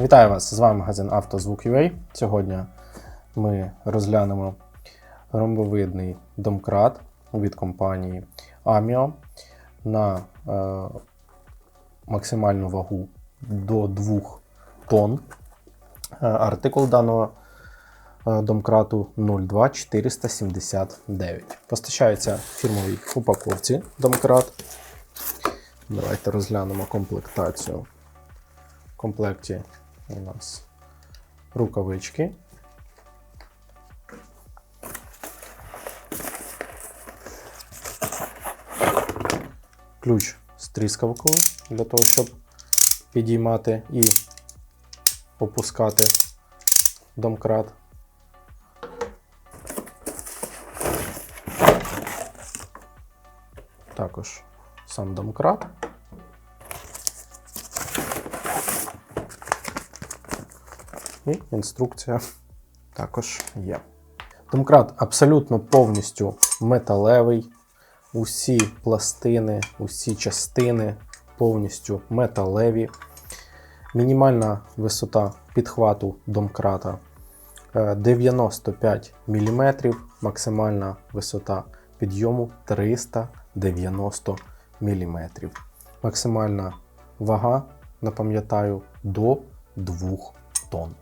Вітаю вас! З вами магазин «Автозвук.UA». Сьогодні ми розглянемо ромбовидний домкрат від компанії Amio на е, максимальну вагу до 2 тонн. Е, Артикул даного е, домкрату 02479. Постачається в фірмовій упаковці домкрат. Давайте розглянемо комплектацію. В комплекті у нас рукавички. Ключ з тріскавкою для того, щоб підіймати і опускати домкрат. Також сам домкрат. І інструкція також є. Домкрат абсолютно повністю металевий. Усі пластини, усі частини повністю металеві. Мінімальна висота підхвату домкрата е, 95 мм, максимальна висота підйому 390 мм. Максимальна вага, напам'ятаю, до 2 тонн.